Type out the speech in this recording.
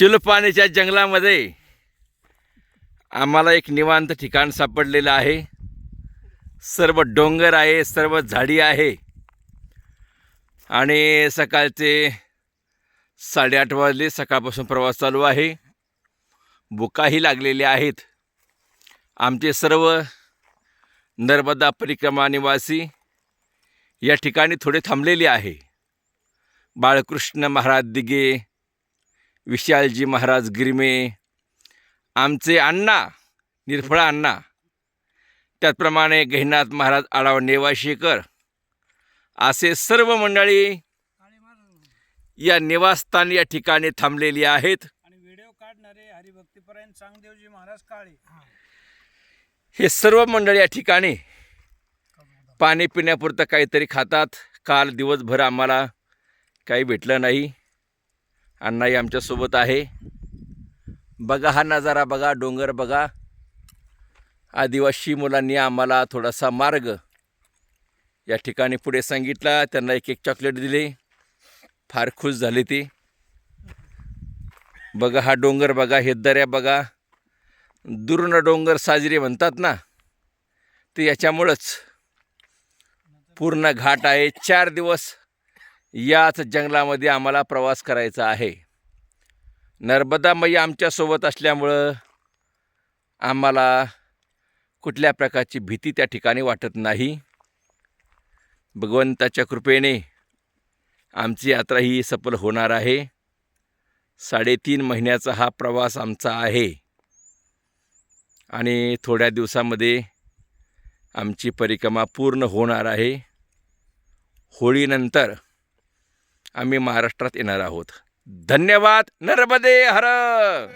शिलपाण्याच्या जंगलामध्ये आम्हाला एक निवांत ठिकाण सापडलेलं आहे. सर्व डोंगर आहे सर्व झाडी आहे. आणि सकाळचे साडेआठ वाजले सकाळपासून प्रवास चालू आहे. बुकाही लागलेल्या आहेत. आमचे सर्व नर्मदा परिक्रमा निवासी या ठिकाणी थोडे थांबलेले आहे. बाळकृष्ण महाराज दिगे विशालजी महाराज गिरमे आमचे अण्णा निर्फळा अण्णा. त्याचप्रमाणे गहिनाथ महाराज आढाव नेवाशेकर असे सर्व मंडळी या निवासस्थान या ठिकाणी थांबलेली आहेत. महाराज काळे. हे सर्व मंडळी या ठिकाणी पाणी पिण्यापुरतं काहीतरी खातात. काल दिवसभर आम्हाला काही भेटलं नाही. अण्णाही आमच्यासोबत आहे. बघा हा नजारा बघा डोंगर बघा. आदिवासी मुलांनी आम्हाला थोडासा मार्ग या ठिकाणी पुढे सांगितला. त्यांना एक एक चॉकलेट दिले. फार खुश झाले ते. बघा हा डोंगर बघा हे दऱ्या बघा. दुर्ण डोंगर साजरे म्हणतात ना ते याच्यामुळंच पूर्ण घाट आहे. चार दिवस याच जंगलामध्ये आम्हाला प्रवास करायचा आहे. नर्मदा मैया आमच्यासोबत असल्यामुळं आम्हाला कुठल्या प्रकारची भीती त्या ठिकाणी वाटत नाही. भगवंताच्या कृपेने आमची यात्रा ही सफल होणार आहे. साडेतीन महिन्याचा हा प्रवास आमचा आहे. आणि थोड्या दिवसामध्ये आमची परिक्रमा पूर्ण होणार आहे. होळीनंतर आम्ही महाराष्ट्रात येणार आहोत. धन्यवाद. नर्मदे हर!